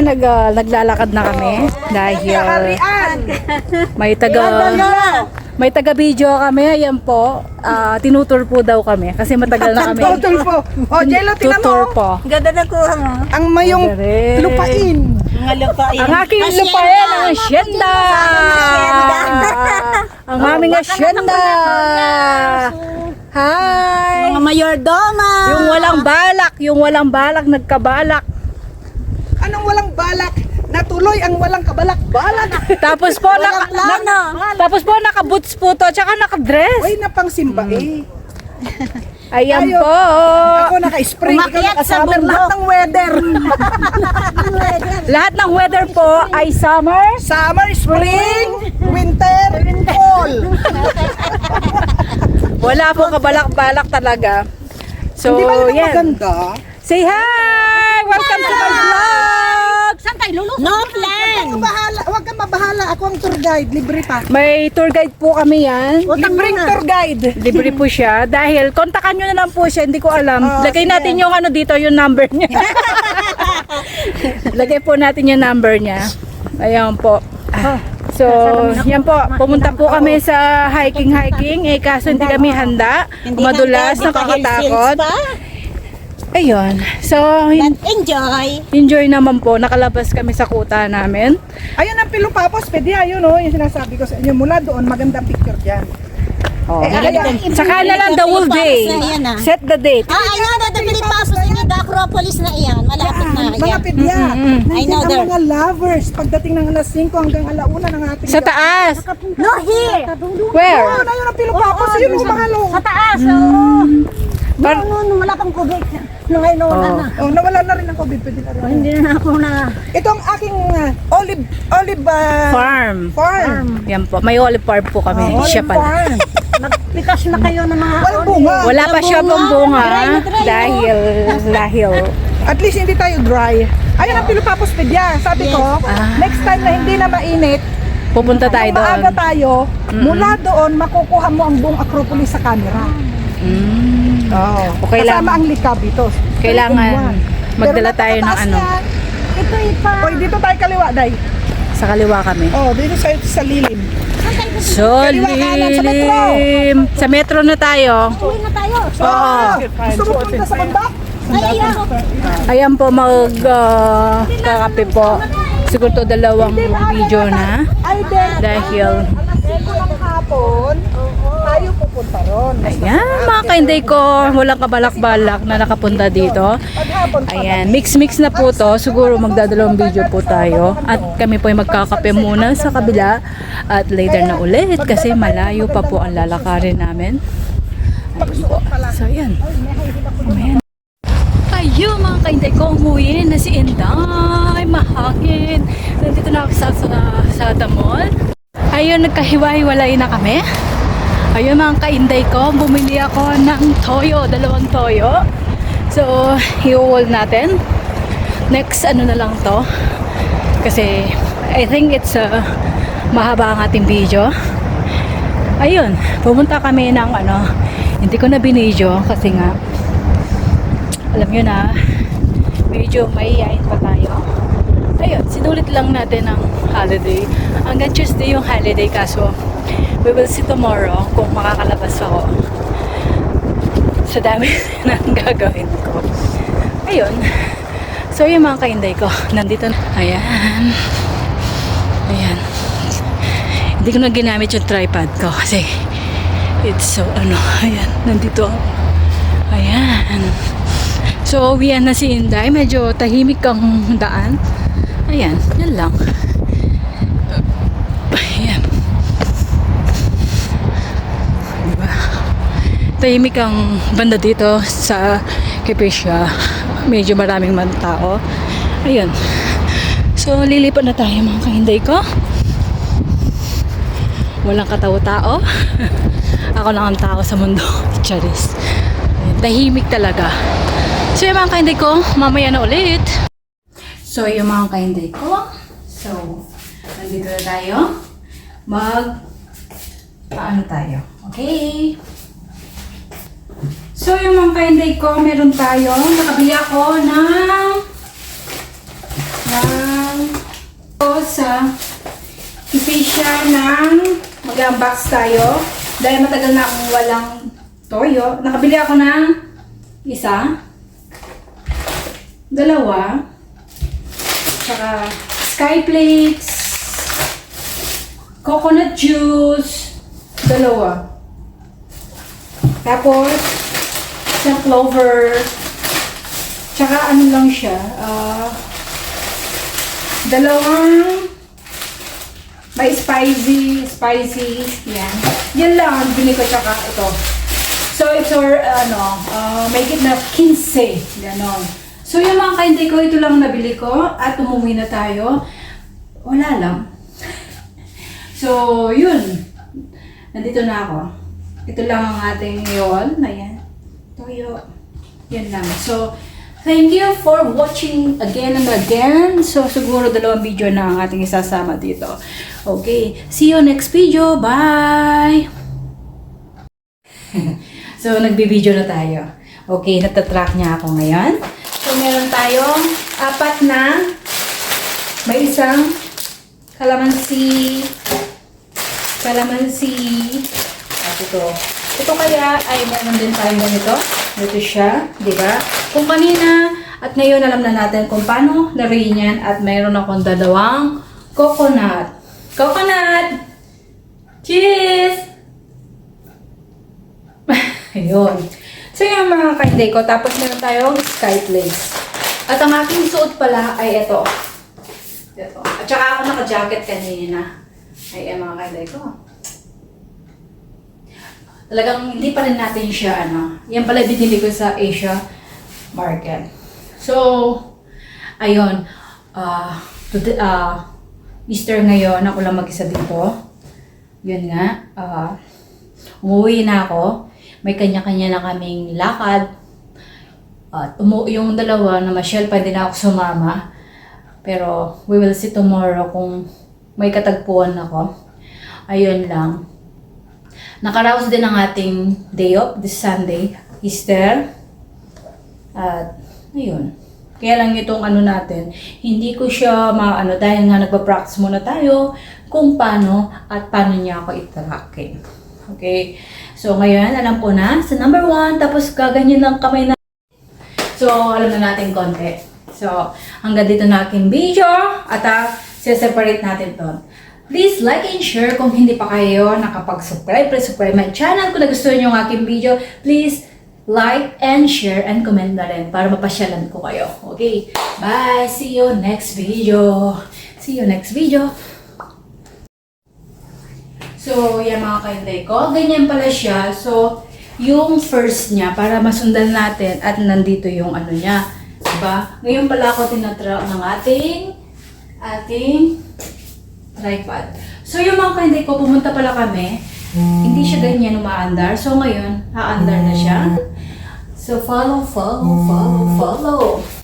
Ayan, nag, ah, naglalakad na kami dahil may taga may taga video kami. Ayan po, ah, tinutur po daw kami kasi matagal na kami. Total po. O, Jello, tinan Tutor mo. po. Ganda na kuha mo. Ang mayong Galing. lupain. Mga lupain. Ang aking lupain, ang asyenda! Ang aming asyenda! Hi! Mga mayordoma. Yung walang balak, yung walang balak, nagkabalak. Anong walang balak? Natuloy ang walang kabalak-balak. Tapos po, naka, plano. na- tapos po, naka-boots po to, tsaka naka-dress. Uy, napang simba eh. Ayan Tayo. po. Ako naka-spring, ikaw Umakyat sa naka-summer. bundok. Lahat ng weather. Lahat ng weather po ay summer. Summer, spring, winter, fall. Wala po kabalak-balak talaga. So, Hindi ba yun ang yan. maganda? Say hi! Welcome to my vlog! Saan tayo lulusot? No plan. Huwag kang bahala, huwag kang mabahala. Ako ang tour guide, libre pa. May tour guide po kami yan. Libreng tour guide. Libre po siya. Dahil, kontakan nyo na lang po siya. Hindi ko alam. Oh, Lagay sige. natin yung ano dito, yung number niya. Lagay po natin yung number niya. Ayan po. So, yan po. Pumunta po kami sa hiking-hiking. Eh, kaso hindi kami handa. Madulas, nakakatakot. Ayun. So, hin- Enjoy. enjoy naman po. Nakalabas kami sa kuta namin. Ayun ang Pilupapos, pwede ayun oh, yung sinasabi ko sa inyo. Mula doon, magandang picture dyan. Oh. Eh, ayan. Saka na lang the whole day. Set the date. Ah, I know that the Pilipinas in the Acropolis na iyan. Malapit na. Mga Yan. pedya. Mm-mm. I Nandiyan know ang there. mga lovers. Pagdating ng alas 5 hanggang alauna ng ating Sa taas. No, here. Where? Oo, na yun ang Pilupapos. Ayun ang mga lo. Sa taas. Oh. Par- No, no, wala pang kubik. No, ngayon wala Oh. na. Oh, nawala na rin ang COVID. Pwede na rin. Hindi na ako na. Ito ang aking uh, olive olive uh, Farm. farm. Yan po. May olive farm po kami. Oh, Siya olive pala. farm. Nagpitas na kayo ng mga Walang bunga. Wala pa siya pong bunga dry, dahil dahil At least hindi tayo dry. Ayun ang Pilupapos pedya. Sabi ko, Ah. next time na hindi na mainit, pupunta tayo doon. maaga tayo, mula doon makukuha mo ang buong Acropolis sa camera. Mm. Oh. Okay lang. Kasama ang likabitos. Kailangan magdala tayo ng ano. Ito ipa. Oy, dito tayo kaliwa, Day. Sa kaliwa kami. Oh, dito sa, sa lilim. So, lilim. Sa metro na tayo. Uwi na tayo. Oo. Gusto mo punta sa bundok? Ay, ayan. Po, mag uh, kakape po. Siguro to dalawang video na. Dahil, alas 5 ng hapon, tayo pupunta ron. ayan, mga kainday ko, walang kabalak-balak na nakapunta dito. Ayan, mix-mix na po to. Siguro magdadalawang video po tayo. At kami po ay magkakape muna sa kabila. At later na ulit kasi malayo pa po ang lalakarin namin. Ayun po. So, ayan. Ayan. Ayun mga kainday ko, umuwi na si Inday. Mahangin. Nandito na ako sa, sa, sa Damol. Ayun, nagkahiwa-hiwalay na kami. Ayun mga kainday ko, bumili ako ng toyo, dalawang toyo. So, i-wall natin. Next, ano na lang to. Kasi, I think it's uh, mahaba ang ating video. Ayun, pumunta kami ng ano, hindi ko na binidyo kasi nga, alam nyo na, medyo mahihayin pa tayo. Ayun, sinulit lang natin ang holiday. Hanggang Tuesday yung holiday kaso, we will see tomorrow kung makakalabas ako sa dami ng gagawin ko. Ayun. So, yung mga kainday ko, nandito na. Ayan. Ayan. Hindi ko na ginamit yung tripod ko kasi it's so, ano, ayan, nandito ako. Ayan. So, uwian na si Inday. Medyo tahimik ang daan. Ayan, yan lang. Ayan. Diba? Tahimik ang banda dito sa Kipisya. Medyo maraming man tao. Ayun. So, lilipat na tayo mga kahinday ko. Walang katawa-tao. Ako lang ang tao sa mundo. Charis. Tahimik talaga. So, yung mga kahinday ko, mamaya na ulit. So, yung mga kahinday ko. So, nandito na tayo. Mag paano tayo. Okay? So, yung mga kainday ko, meron tayo. Nakabili ako ng ng sa Ifisha ng mag-unbox tayo. Dahil matagal na akong walang toyo. Nakabili ako ng isa, dalawa, tsaka skyflakes, coconut juice, dalawa. Tapos, isang clover, tsaka ano lang siya, ah, dalawang may spicy, spicy, yan. Yan lang ang bili ko tsaka ito. So, it's our, ano, uh, make it na 15, ganon. So, yung mga kainday ko, ito lang ang nabili ko at umuwi na tayo. Wala lang. So, yun. Nandito na ako. Ito lang ang ating yun. Ayan. Toyo. Yan lang. So, thank you for watching again and again. So, siguro dalawang video na ang ating isasama dito. Okay. See you next video. Bye! so, nagbibideo na tayo. Okay, natatrack niya ako ngayon. So, meron tayong apat na may isang kalamansi, kalamansi, at ito. Ito kaya ay meron din tayo ganito. Ito siya, di ba? Kung kanina at ngayon alam na natin kung paano laruin yan at mayroon akong dalawang coconut. Coconut! Cheese! Ayun. So yung mga kainday ko, tapos meron tayong skyflakes. At ang aking suot pala ay ito. Ito. At saka ako naka-jacket kanina. Ay, mga kainday ko. Talagang hindi pa rin natin siya, ano. Yan pala binili ko sa Asia market. So, ayun. Ah, today, ah, Easter ngayon, ako lang mag-isa dito. Yun nga. ah, umuwi na ako. May kanya-kanya na kaming lakad. At umu yung dalawa na Michelle, pwede na ako sumama. Pero we will see tomorrow kung may katagpuan ako. Ayun lang. Nakaraos din ang ating day off this Sunday, Easter. At, ayun. Kaya lang itong ano natin, hindi ko siya maano dahil nga nagpa-practice muna tayo kung paano at paano niya ako itracking. Okay? So, ngayon, alam ko na sa number one, tapos gaganyan lang kamay na. So, alam na natin konti. So, hanggang dito na aking video at uh, separate natin to. Please like and share kung hindi pa kayo nakapag-subscribe. Please subscribe my channel. Kung nagustuhan nyo ang aking video, please like and share and comment na rin para mapasyalan ko kayo. Okay? Bye! See you next video. See you next video. So, yan mga kainday ko. Ganyan pala siya. So, yung first niya, para masundan natin at nandito yung ano niya. Diba? Ngayon pala ako tinatrack ng ating ating tripod. So, yung mga kainday ko, pumunta pala kami. Hindi siya ganyan umaandar. So, ngayon, haandar na siya. So, follow, follow, follow, follow.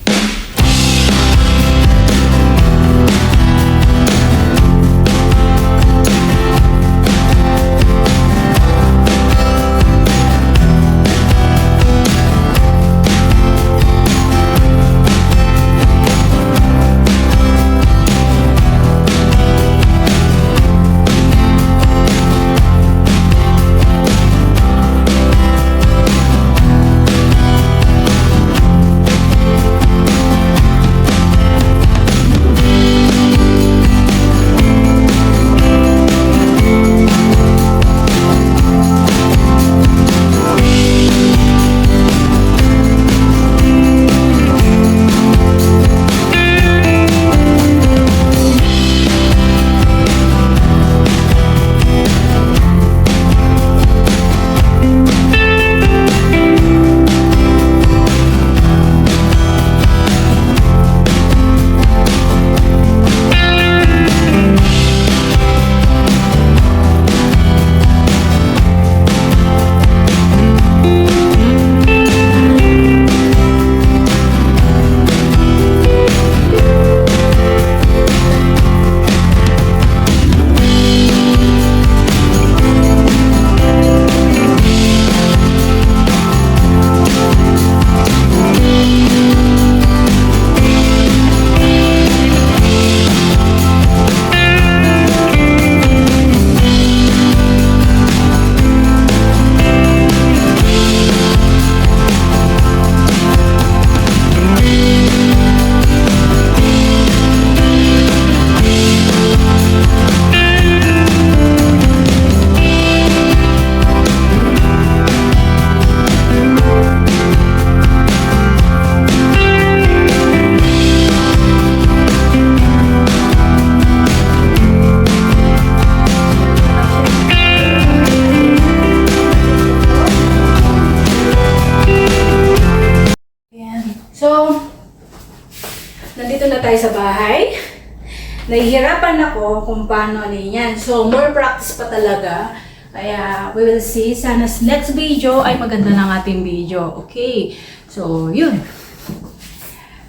Nahihirapan ako kung paano ano yan. So, more practice pa talaga. Kaya, we will see. Sana sa next video ay maganda ng ating video. Okay. So, yun.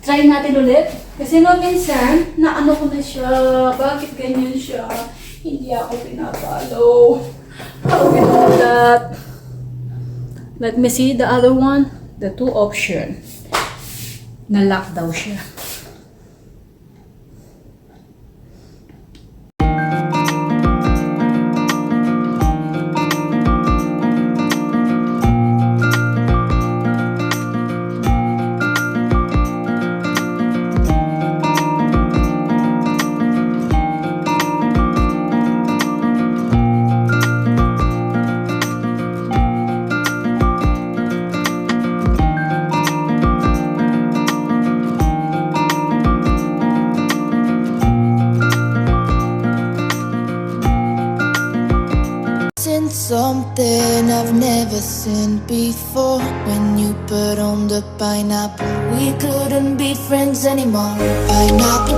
Try natin ulit. Kasi no, minsan, naano ko na siya. Bakit ganyan siya? Hindi ako pinapalo. How we that? Let me see the other one. The two option. Na-lock daw siya. Never seen before. When you put on the pineapple, we couldn't be friends anymore. Pineapple